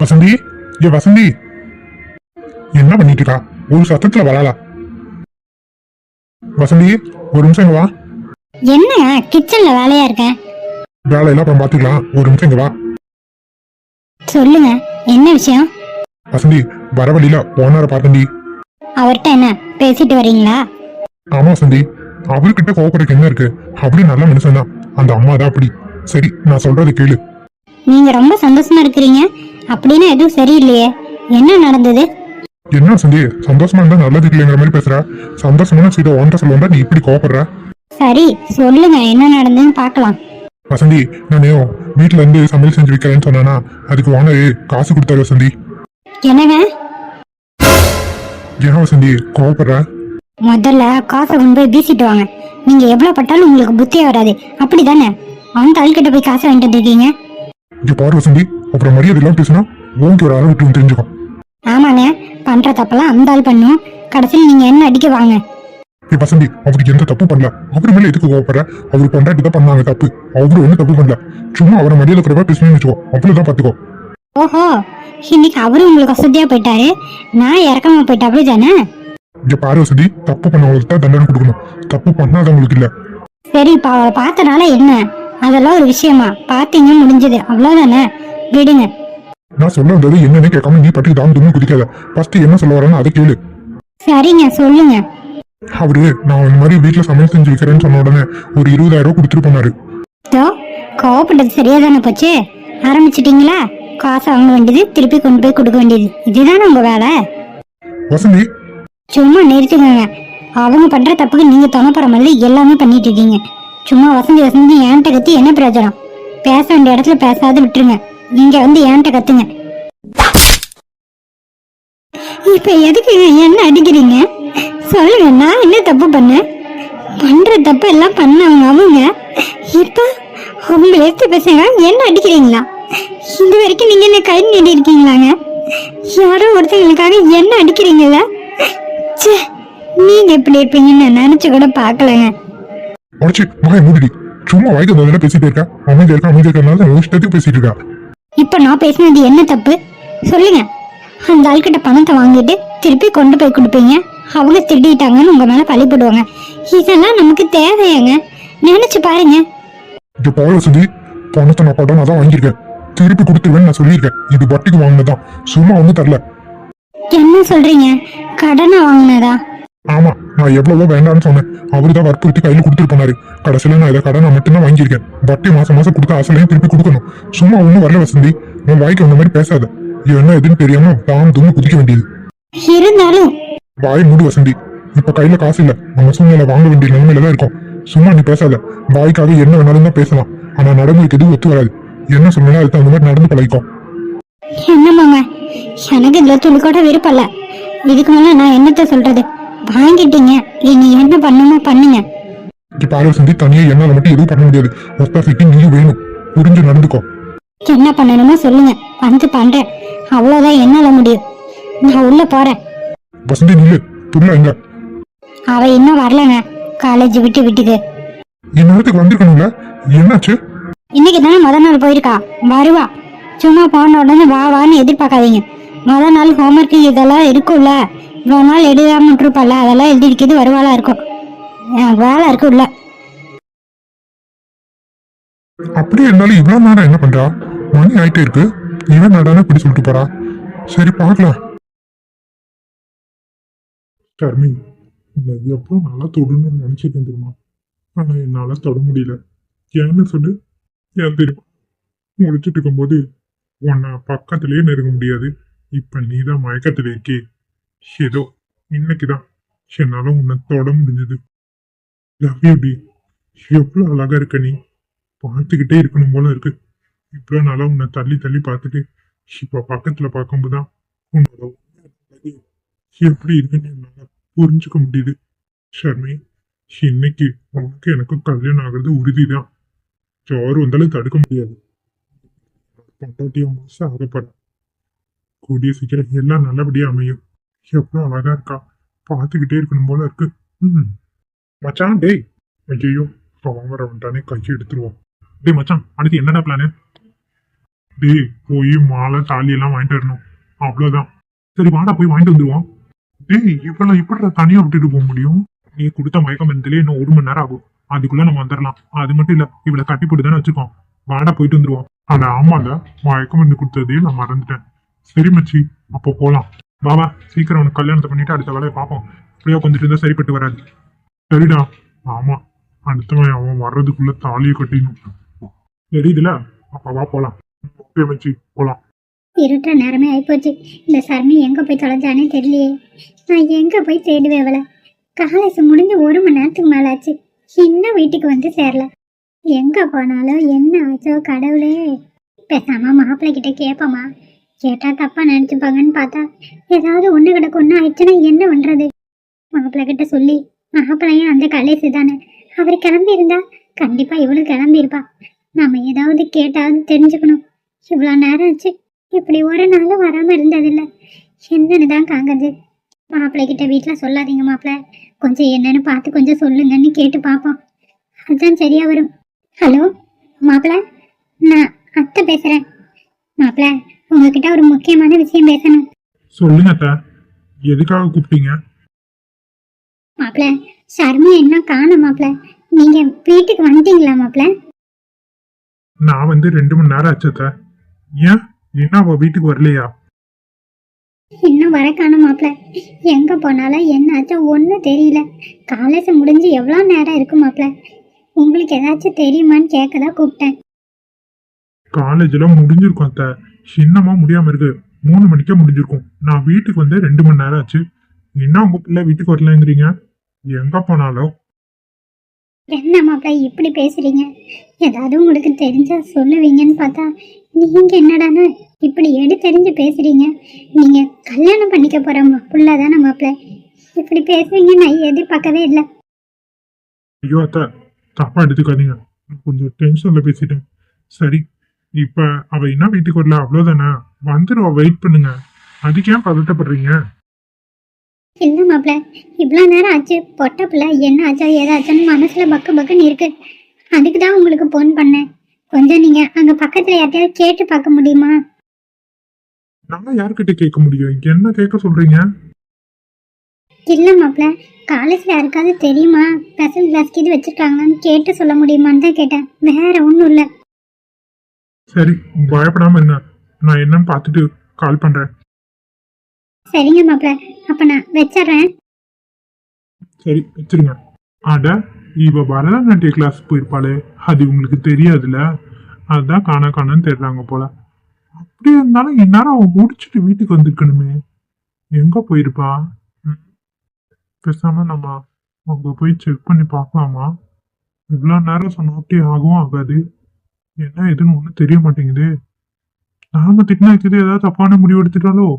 வசந்தி ஏ வசந்தி. என்ன பண்ணிட்டு இருக்கா ஒரு சத்தத்துல வராளா? வசந்தி ஒரு நிமிஷம் இங்க வா. என்னங்க கிச்சன்ல வேலையா இருக்கேன் வேலையெல்லாம் அப்புறம் பாத்துக்கலாம். ஒரு நிமிஷம் இங்க வா. சொல்லுங்க என்ன விஷயம்? வசந்தி வர வழியில ஓனரை பார்த்தண்டி அவர்கிட்ட என்ன பேசிட்டு வரீங்களா? ஆமா வசந்தி. அவர்கிட்ட கோபப்படுறதுக்கு என்ன இருக்கு? அப்படி நல்ல மனுஷன் தான் அந்த அம்மா தான் அப்படி. சரி நான் சொல்றதை கேளு. நீங்க ரொம்ப சந்தோஷமா இருக்கிறீங்க. அப்படின்னு எதுவும் சரியில்லையே. என்ன நடந்தது? என்ன வசந்தி சந்தோஷமா இருந்தா நல்லது இல்லைங்கிற மாதிரி பேசுற. சந்தோஷமான சீதை ஓன்ட்ட சொல்லுவா நீ இப்படி கோவப்படுற? சரி சொல்லுங்க. என்ன நடந்ததுன்னு பார்க்கலாம். வசந்தி நானே வீட்ல இருந்து சமையல் செஞ்சு வைக்கிறேன்னு சொன்னானா அதுக்கு ஓனர் காசு கொடுத்தாரு வசந்தி. என்னங்க? ஏன் வசந்தி கோவப்படுற? முதல்ல காசை கொண்டு போய் வீசிட்டு வாங்க. நீங்க எவ்வளவு பட்டாலும் உங்களுக்கு புத்தியே வராது. அப்படிதானே? அந்த ஆள்கிட்ட போய் காசை வாங்கிட்டு இருக்கீங்க இங்க பாரு வசந்தி அப்புறம் மரியாதை எல்லாம் பேசினா உனக்கு ஒரு அளவு விட்டு தெரிஞ்சுக்கும் ஆமாங்க பண்ற தப்பெல்லாம் அந்த ஆள் பண்ணும். கடைசியில் நீங்க என்ன அடிக்க வாங்க? ஏ வசந்தி அவருக்கு எந்த தப்பு பண்ணல. அவர் மேல எதுக்கு கோவப்படுற? அவர் பொண்டாட்டி தான் பண்ணாங்க தப்பு. அவரு ஒன்றும் தப்பு பண்ணல. சும்மா அவரை மரியாதை குறைவா பேசணும்னு வச்சுக்கோ. அவ்வளவுதான் பாத்துக்கோ. ஓஹோ இன்னைக்கு அவரும் உங்களுக்கு வசதியா போயிட்டாரு. நான் இறக்காம போயிட்டா அப்படிதானே இங்க பாரு வசதி தப்பு பண்ணவங்களுக்கு தான் தண்டனை கொடுக்கணும். தப்பு பண்ணாதவங்களுக்கு இல்ல. சரி இப்ப அவளை பார்த்தனால என்ன? அதெல்லாம் ஒரு விஷயமா. பார்த்தீங்க முடிஞ்சது. அவ்வளவுதானே? விடுங்க. நான் சொல்ல வந்தது என்னன்னு கேட்காம நீ பட்டுக்கு தான் தும்மு குதிக்காத. ஃபர்ஸ்ட் என்ன சொல்ல வரேன்னு அதை கேளு. சரிங்க சொல்லுங்க. அவரு நான் இந்த மாதிரி வீட்டுல சமையல் செஞ்சு வைக்கிறேன்னு சொன்ன உடனே ஒரு இருபதாயிரம் ரூபாய் கொடுத்துட்டு போனாரு. இதோ கோவப்பட்டது சரியா தானே போச்சு? ஆரம்பிச்சிட்டீங்களா? காசு வாங்க வேண்டியது திருப்பி கொண்டு போய் கொடுக்க வேண்டியது. இதுதானே உங்க வேலை? வசந்தி. சும்மா நிறுத்துக்கங்க. அவங்க பண்ற தப்புக்கு நீங்க துணைப்புற மாதிரி எல்லாமே பண்ணிட்டு இருக்கீங்க. சும்மா வசந்தி வசந்தி ஏன்ட்ட கத்தி என்ன பிரயோஜனம்? பேச வேண்டிய இடத்துல பேசாத விட்டுருங்க. நீங்க வந்து ஏன்ட்ட கத்துங்க. இப்ப எதுக்கு என்ன அடிக்கிறீங்க? சொல்லுங்க நான் என்ன தப்பு பண்ணேன்? பண்ற தப்பு எல்லாம் பண்ணவங்க அவங்க. இப்ப உங்களை எடுத்து பசங்க என்ன அடிக்கிறீங்களா? இது வரைக்கும் நீங்க என்ன கை நீடி இருக்கீங்களாங்க? யாரோ ஒருத்தங்களுக்காக என்ன அடிக்கிறீங்களா ச்சே நீங்க எப்படி இருப்பீங்கன்னு நினைச்சு கூட பாக்கலங்க முடிச்சு மகன் மூடிடி. சும்மா வாய்க்கு வந்ததுல பேசிட்டு இருக்கா. அமைதி இருக்கா அமைதி இருக்கனால இஷ்டத்துக்கு பேசிட்டு இருக்கா. இப்ப நான் பேசினது என்ன தப்பு? சொல்லுங்க. அந்த ஆள்கிட்ட பணத்தை வாங்கிட்டு திருப்பி கொண்டு போய் கொடுப்பீங்க. அவங்க திட்டிட்டாங்கன்னு உங்க மேல பழி போடுவாங்க. இதெல்லாம் நமக்கு தேவையாங்க. நினைச்சு பாருங்க. இங்க பாரு வசந்தி பணத்தை நான் படம் தான் வாங்கியிருக்கேன். திருப்பி கொடுத்துருவேன்னு நான் சொல்லியிருக்கேன். இது வட்டிக்கு வாங்கினதான் சும்மா ஒன்றும் தரல. என்ன சொல்றீங்க? கடனை வாங்கினதா? ஆமா நான் எவ்வளவோ வேண்டாம்னு சொன்னேன். அவரு தான் வற்புறுத்தி கையில கொடுத்துட்டு போனாரு. கடைசியில நான் இதை கடனை மட்டும்தான் வாங்கியிருக்கேன். வட்டி மாசம் மாசம் கொடுத்த அசலையும் திருப்பி கொடுக்கணும். சும்மா ஒன்றும் வரல வசந்தி. உன் வாய்க்கு வந்த மாதிரி பேசாத. என்ன எதுன்னு தெரியாம தாம் தும்மு குதிக்க வேண்டியது. இருந்தாலும். வாய் மூடு வசந்தி. இப்ப கையில காசு இல்ல. நம்ம சூழ்நிலை வாங்க வேண்டிய நிலைமையில தான் இருக்கோம். சும்மா நீ பேசாத. வாய்க்காக என்ன வேணாலும் தான் பேசலாம். ஆனா நடைமுறைக்கு எதுவும் ஒத்து வராது. என்ன சொன்னாலும் அதுக்கு அந்த மாதிரி நடந்து பழகிக்கும் என்னமாங்க எனக்கு இதுல துளி கூட விருப்பம் இல்ல. இதுக்கு மேல நான் என்னத்த சொல்றது? வாங்கிட்டீங்க. நீங்க என்ன பண்ணுமோ பண்ணுங்க. இப்ப பாரு வசந்தி தனியா என்னால மட்டும் எதுவும் பண்ண முடியாது. ஒத்தாசைக்கு நீயும் வேணும். புரிஞ்சு நடந்துக்கோ. என்ன பண்ணணுமோ சொல்லுங்க. வந்து பண்றேன். அவ்வளவுதான் என்னால முடியும். நான் உள்ள போறேன். வசந்தி நில்லு. புள்ள எங்க அவ இன்னும் வரலங்க. காலேஜ் விட்டு வீட்டுக்கு. இந்நேரத்துக்கு வந்திருக்கணும்ல? என்னாச்சு? இன்னைக்கு தானே முத நாள் போயிருக்கா. வருவா. சும்மா போன உடனே வா வான்னு எதிர்பார்க்காதீங்க. முத நாள் ஹோம்ஒர்க் இதெல்லாம் இருக்கும்ல. இவ்வளோ நாள் எழுதாம விட்டுருப்பால அதெல்லாம் எழுதிருக்கிறது வருவாளா இருக்கும். வேலை இருக்கு உள்ள. அப்படியே இருந்தாலும் இவ்வளோ நேரம் என்ன பண்றா? மணி ஆயிட்டே இருக்கு. இவன் நடான இப்படி சொல்லிட்டு போறா. சரி பார்க்கலாம். கர்மி நான் எப்போ நல்லா தொடணும்னு நினைச்சிருக்கேன் தெரியுமா? ஆனா என்னால தொட முடியல. ஏன்னு சொல்லு. ஏன் தெரியுமா? முடிச்சுட்டு இருக்கும்போது உன்னை பக்கத்திலேயே நெருங்க முடியாது. இப்ப நீதான் மயக்கத்தில் இருக்கே. ஏதோ இன்னைக்குதான் என்னால உன்னை தொட முடிஞ்சது. லவ் யூ டி எவ்வளவு அழகா இருக்க நீ? பார்த்துக்கிட்டே இருக்கணும் போல இருக்கு. இவ்வளோ நாளா உன்னை தள்ளி தள்ளி பார்த்துட்டு இப்போ பக்கத்துல பார்க்கும்போதுதான் உன்னோட எப்படி இருக்குன்னு என்னால புரிஞ்சுக்க முடியுது. ஷர்மி இன்னைக்கு உனக்கு எனக்கும் கல்யாணம் ஆகுறது உறுதிதான். யாரும் வந்தாலும் தடுக்க முடியாது. பொண்டாட்டிய முழுசா ஆகப்படும் கூடிய சீக்கிரம் எல்லாம் நல்லபடியா அமையும். எவ்வளோ அழகா இருக்கா? பார்த்துக்கிட்டே இருக்கணும் போல இருக்கு. ம் மச்சான் டேய். ஐயோ அவன் வர வந்துட்டானே கையை எடுத்துருவான். டேய் மச்சான் அடுத்து என்னடா பிளானு டேய் போய் மாலை தாலி எல்லாம் வாங்கிட்டு வரணும். அவ்வளோதான் சரி வாடா போய் வாங்கிட்டு வந்துருவோம். டேய் இவ்வளோ இப்படி தனியாக விட்டுட்டு போக முடியும்? நீ கொடுத்த மயக்கம் மருந்துலயே இன்னும் ஒரு மணி நேரம் ஆகும். அதுக்குள்ள நம்ம வந்துடலாம் அது மட்டும் இல்லை இவளை கட்டி போட்டு தானே வச்சுக்கோம் வாடா போயிட்டு வந்துருவோம். அட ஆமால மயக்கம் மருந்து கொடுத்ததே நான் மறந்துட்டேன். சரி மச்சி அப்போ போகலாம் பாபா சீக்கிரம் உனக்கு கல்யாணத்தை பண்ணிட்டு அடுத்த வேலையை பார்ப்போம். இப்படியே கொஞ்சிட்டு இருந்தால் சரிப்பட்டு வராது. சரிடா. ஆமா. அடுத்தவன் அவன் வர்றதுக்குள்ள தாலியை கட்டிடணும். தெரியுதுல அப்ப வா போலாம். ஓகே மச்சி. போலாம். நேரமே ஆயிப்போச்சு. இந்த சர்மி எங்க போய் தொலைஞ்சானே தெரியலையே. நான் எங்க போய் தேடுவேன் அவளை? காலேஜ் முடிஞ்சு ஒரு மணி நேரத்துக்கு மேலே ஆச்சு இன்னும் வீட்டுக்கு வந்து சேரல. எங்க போனாலும் என்ன ஆச்சோ கடவுளே. பேசாம மாப்பிள்ளை கிட்ட கேட்போமா கேட்டா தப்பா நினைச்சுப்பாங்கன்னு பார்த்தா ஏதாவது ஒண்ணு கிடக்கு ஒண்ணு ஆயிடுச்சுன்னா என்ன பண்றது? மாப்பிள்ளை கிட்ட சொல்லி மாப்பிள்ளையும் அந்த கலேசு தானே. அவர் கிளம்பி இருந்தா கண்டிப்பா இவளும் கிளம்பி இருப்பா. நாம ஏதாவது கேட்டாவது தெரிஞ்சுக்கணும். இவ்வளோ நேரம் ஆச்சு இப்படி ஒரு நாளும் வராம இருந்ததில்ல. என்னன்னு தான் காங்கது மாப்பிள்ளை கிட்ட வீட்டில் சொல்லாதீங்க மாப்பிள்ளை. கொஞ்சம் என்னன்னு பார்த்து கொஞ்சம் சொல்லுங்கன்னு கேட்டு பார்ப்போம். அதுதான் சரியா வரும். ஹலோ மாப்பிள்ள நான் அத்தை பேசுறேன். மாப்பிள்ள உங்ககிட்ட ஒரு முக்கியமான விஷயம் பேசணும். சொல்லுங்க அத்தை. எதுக்காக கூப்பிட்டீங்க? மாப்பிள்ளை சர்மா என்ன காணும் மாப்பிள்ளை நீங்க வீட்டுக்கு வந்துட்டீங்களா மாப்பிள்ளை நான் வந்து ரெண்டு மணி நேரம் ஆச்சு அத்தை. ஏன்? என்ன அவ வீட்டுக்கு வரலையா? இன்னும் வர காணும் மாப்பிள்ள எங்க போனாலும் என்னாச்சும் ஒன்றும் தெரியல. காலேஜ் முடிஞ்சு எவ்வளோ நேரம் இருக்கு மாப்பிள்ள உங்களுக்கு ஏதாச்சும் தெரியுமான்னு கேட்க தான் கூப்பிட்டேன். காலேஜ்ல முடிஞ்சிருக்கும் அத்தை. சின்னமா முடியாம இருக்கு. மூணு மணிக்கே முடிஞ்சிருக்கும். நான் வீட்டுக்கு வந்து ரெண்டு மணி நேரம் ஆச்சு. என்ன உங்க பிள்ளை வீட்டுக்கு வரலங்கிறீங்க? எங்க போனாலும் என்ன மாப்பிள்ள இப்படி பேசுறீங்க? ஏதாவது உங்களுக்கு தெரிஞ்சா சொல்லுவீங்கன்னு பார்த்தா நீங்க என்னடான்னு இப்படி எடு தெரிஞ்சு பேசுறீங்க. நீங்க கல்யாணம் பண்ணிக்க போற புள்ள தானே மாப்பிள்ள இப்படி பேசுவீங்க நான் எதிர்பார்க்கவே இல்லை. ஐயோ அத்தை தப்பா எடுத்துக்காதீங்க. கொஞ்சம் டென்ஷன்ல பேசிட்டேன். சரி இப்ப அவ என்ன வீட்டுக்கு வரல அவ்வளவுதானே? வந்துருவா வெயிட் பண்ணுங்க. அதுக்கு ஏன் பதட்டப்படுறீங்க? இல்லை மாப்பிள்ள இவ்வளோ நேரம் ஆச்சு. பொட்ட பிள்ளை என்ன ஆச்சா ஏதாச்சுன்னு மனசுல பக்கு பக்குன்னு இருக்கு. அதுக்கு தான் உங்களுக்கு ஃபோன் பண்ணேன். கொஞ்சம் நீங்க அங்க பக்கத்துல யார்ட்டையாவது கேட்டு பார்க்க முடியுமா? நான் யார்கிட்ட கேட்க முடியும்? என்ன கேட்க சொல்றீங்க? இல்லை மாப்பிள்ள காலேஜ்ல யாருக்காவது தெரியுமா? ஸ்பெஷல் கிளாஸ்க்கு இது வச்சிருக்காங்கன்னு கேட்டு சொல்ல முடியுமான்னு தான் கேட்டேன். வேற ஒன்றும் இல்லை. சரி பயப்படாம இருங்க. நான் என்னன்னு பார்த்துட்டு கால் பண்றேன். சரிங்க மாப்பிள்ள அப்ப நான் வச்சிடுறேன். சரி வச்சிருங்க. அட இவ பரதநாட்டிய கிளாஸ் போயிருப்பாளே. அது உங்களுக்கு தெரியாதுல்ல? அதான் காண காணன்னு தேடுறாங்க போல. அப்படி இருந்தாலும் இந்நேரம் அவன் முடிச்சுட்டு வீட்டுக்கு வந்திருக்கணுமே. எங்க போயிருப்பா. பேசாம நம்ம அங்க போய் செக் பண்ணி பார்க்கலாமா? இவ்வளோ நேரம் சொன்னாப்படி ஆகவும் ஆகாது. என்ன ஏதுன்னு ஒன்றும் தெரிய மாட்டேங்குது. நாம திட்டினா இருக்குது ஏதாவது தப்பான முடிவு எடுத்துட்டாலோ?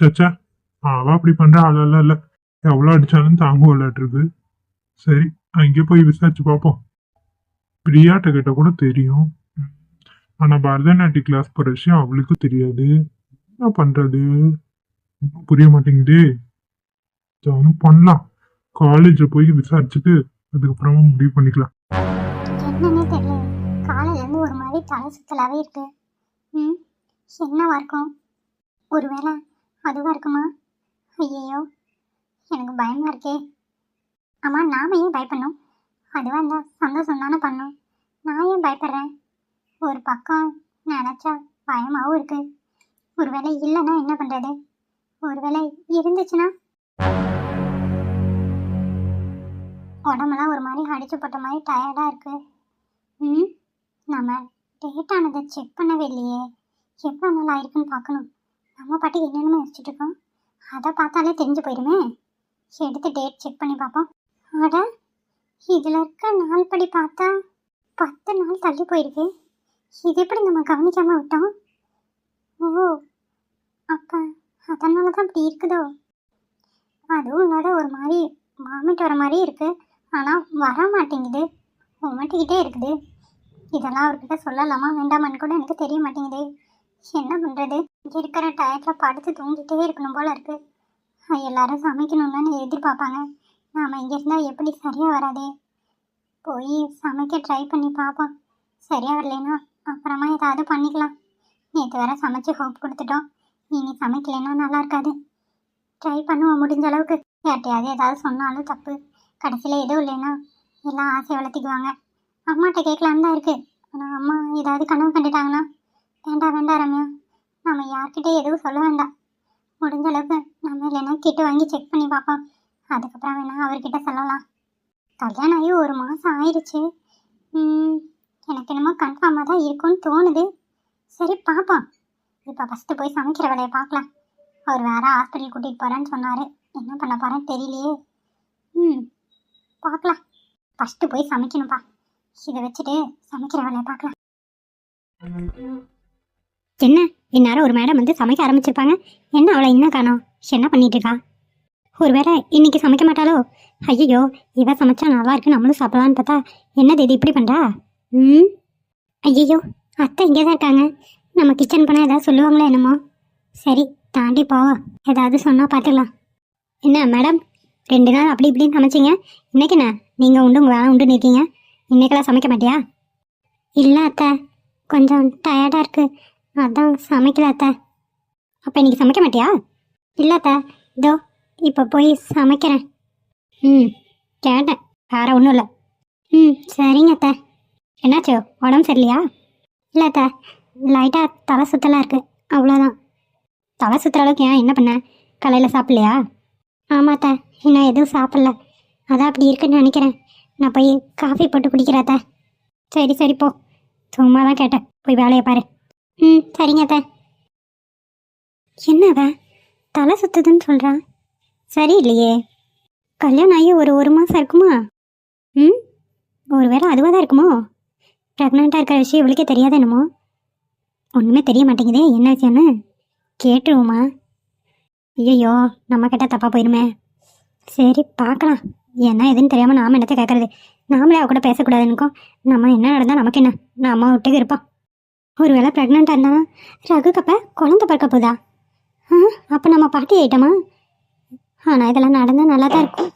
சச்சா அவ அப்படி பண்ற ஆளெல்லாம் இல்லை. எவ்வளோ அடிச்சாலும் தாங்கும் விளையாட்டுருக்கு சரி அங்கே போய் விசாரிச்சு பார்ப்போம். பிரியாட்ட கிட்ட கூட தெரியும். ம். ஆனா பரதநாட்டிய கிளாஸ் போற விஷயம் அவளுக்கு தெரியாது. என்ன பண்றது? ஒன்றும் புரிய மாட்டேங்குது. ஒன்றும் பண்ணலாம். காலேஜில் போய் விசாரிச்சுட்டு அதுக்கப்புறமா முடிவு பண்ணிக்கலாம். தலை சுத்தலாகவே இருக்கு. ம் என்னவா இருக்கும்? ஒருவேளை அதுவாக இருக்குமா? ஐயையோ எனக்கு பயமாக இருக்கே. ஆமாம் நாம் ஏன் பயப்படணும்? அதுவாக இருந்தால் சந்தோஷம் தானே பண்ணும் நான் ஏன் பயப்படுறேன்? ஒரு பக்கம் நினச்சா பயமாகவும் இருக்கு. ஒருவேளை இல்லைன்னா என்ன பண்ணுறது ஒருவேளை இருந்துச்சுன்னா? உடம்புலாம் ஒரு மாதிரி அடிச்சு போட்ட மாதிரி டயர்டாக இருக்குது ம் நம்ம டேட் ஆனதை செக் பண்ணவே இல்லையே. எவ்வளோ நாள் ஆயிருக்குன்னு பார்க்கணும். நம்ம பாட்டுக்கு என்னென்னு வச்சுட்டு இருக்கோம். அதை பார்த்தாலே தெரிஞ்சு போயிடுமே எடுத்து டேட் செக் பண்ணி பார்ப்போம். அட இதில் இருக்க நாள் படி பார்த்தா பத்து நாள் தள்ளி போயிருக்கு. இது எப்படி நம்ம கவனிக்காமல் விட்டோம்? ஓ அப்போ அதனால தான் இப்படி இருக்குதோ? அதுவும் இல்லாத ஒரு மாதிரி வாமிட் வர மாதிரி இருக்குது ஆனால் வர மாட்டேங்குது உமட்டிக்கிட்டே இருக்குது. இதெல்லாம் அவர்கிட்ட சொல்லலாமா? வேண்டாமான்னு கூட எனக்கு தெரிய மாட்டேங்குது. என்ன பண்ணுறது இருக்கிற டயத்தில் படுத்து தூங்கிட்டே இருக்கணும் போல இருக்கு. எல்லாரும் சமைக்கணும்னு எதிர்பார்ப்பாங்க. நாம் இங்கே இருந்தால் எப்படி சரியாக வராதே? போய் சமைக்க ட்ரை பண்ணி பார்ப்போம். சரியாக வரலைன்னா அப்புறமா ஏதாவது பண்ணிக்கலாம். நேற்று வர சமைச்சு ஹோப் கொடுத்துட்டோம். இனி சமைக்கலைன்னா நல்லா இருக்காது. ட்ரை பண்ணுவோம் முடிஞ்ச அளவுக்கு. யார்ட்டையாவது ஏதாவது சொன்னாலும் தப்பு. கடைசியில் எதுவும் இல்லைன்னா எல்லாம் ஆசை வளர்த்திக்குவாங்க. அம்மாட்ட கேட்கலான்னு தான் இருக்கு. ஆனால் அம்மா ஏதாவது கனவு கண்டுட்டாங்கன்னா வேண்டாம் வேண்டாம் ரம்யா. நம்ம யார்கிட்ட எதுவும் சொல்ல வேண்டாம். முடிஞ்ச அளவுக்கு நம்ம இல்லைன்னா கிட்ட வாங்கி செக் பண்ணி பார்ப்போம். அதுக்கப்புறம் வேணா அவர்கிட்ட சொல்லலாம். கல்யாணம் ஆகி ஒரு மாதம் ஆயிடுச்சு எனக்கு என்னமோ கன்ஃபார்மாக தான் இருக்கும்னு தோணுது. சரி பார்ப்போம். இப்போ ஃபஸ்ட்டு போய் சமைக்கிற வேலையை பார்க்கலாம். அவர் வேற ஹாஸ்பிட்டல் கூட்டிகிட்டு போகிறேன்னு சொன்னார். என்ன பண்ண போகிறேன்னு தெரியலையே. ம் பார்க்கலாம். ஃபஸ்ட்டு போய் சமைக்கணும்ப்பா இதை வச்சுட்டு சமைக்கிற வேலையை பார்க்கலாம். என்ன? இந்நேரம் ஒரு மேடம் வந்து சமைக்க ஆரம்பிச்சிருப்பாங்க. என்ன அவளை இன்னும் காணும்? என்ன பண்ணிட்டு இருக்கா? ஒருவேளை இன்னைக்கு சமைக்க மாட்டாளோ? ஐயோ இவ சமைச்சா நல்லா இருக்கு நம்மளும் சாப்பிடலான்னு பார்த்தா. என்னது இது இப்படி பண்றா? ம்? ஐயோ அத்தை இங்கே தான் இருக்காங்க. நம்ம கிச்சன் போனால் ஏதாவது சொல்லுவாங்களோ என்னமோ. சரி தாண்டி போவோம் ஏதாவது சொன்னால் பார்த்துக்கலாம். என்ன மேடம் ரெண்டு நாள் அப்படி இப்படின்னு சமைச்சிங்க. இன்னைக்கு என்ன? நீங்கள் உண்டு உங்கள் வேலை உண்டுன்னு இருக்கீங்க. இன்னைக்கெல்லாம் சமைக்க மாட்டியா? இல்லை அத்தை. கொஞ்சம் டயர்டாக இருக்கு. அதான் சமைக்கல அத்தை. அப்போ இன்னைக்கு சமைக்க மாட்டியா? இல்லை அத்தை. இதோ இப்போ போய் சமைக்கிறேன். ம் கேட்டேன். வேற ஒன்றும் இல்லை. ம் சரிங்க அத்தை. என்னாச்சோ? உடம்பு சரியில்லையா? இல்லை அத்தை. லைட்டாக தலை சுத்தலாக இருக்குது அவ்வளோதான் தலை சுற்றுற அளவுக்கு ஏன்? என்ன பண்ண? காலையில் சாப்பிட்லையா? ஆமாம் அத்தை. இன்னும் எதுவும் சாப்பிட்ல. அதான் அப்படி இருக்குன்னு நினைக்கிறேன். நான் போய் காஃபி போட்டு குடிக்கிறாத்தா சரி சரி போ. சும்மா தான் கேட்டேன். போய் வேலையை பாரு. ம் சரிங்க அத்தை. தலை சுத்துதுன்னு சொல்கிறான் சரி இல்லையே. கல்யாணம் ஆகி ஒரு ஒரு மாதம் இருக்குமா? ம் ஒரு வேளை அதுவாக தான் இருக்குமோ? ப்ரெக்னெண்ட்டாக இருக்கிற விஷயம் இவளுக்கே தெரியாத என்னமோ? ஒன்றுமே தெரிய மாட்டேங்குதே என்ன விஷயம்னு? கேட்டுருவோமா? ஐயோ நம்ம கிட்ட தப்பாக போயிருமே. சரி பார்க்கலாம். என்ன எதுன்னு தெரியாமல் நாம என்னத்தை கேட்கறது நாமளே அவ கூட பேசக்கூடாதுன்னுக்கோம் நம்ம என்ன நடந்தால் நமக்கு என்ன? நம்ம விட்டுக்கு இருப்போம். ஒரு வேளை ப்ரெக்னெண்ட்டாக ரகு ரகுக்கப்ப குழந்தை பிறக்க போதா ஆ அப்போ நம்ம பாட்டி ஆயிட்டோமா? ஆனால் இதெல்லாம் நடந்தால் நல்லா தான் இருக்கும்.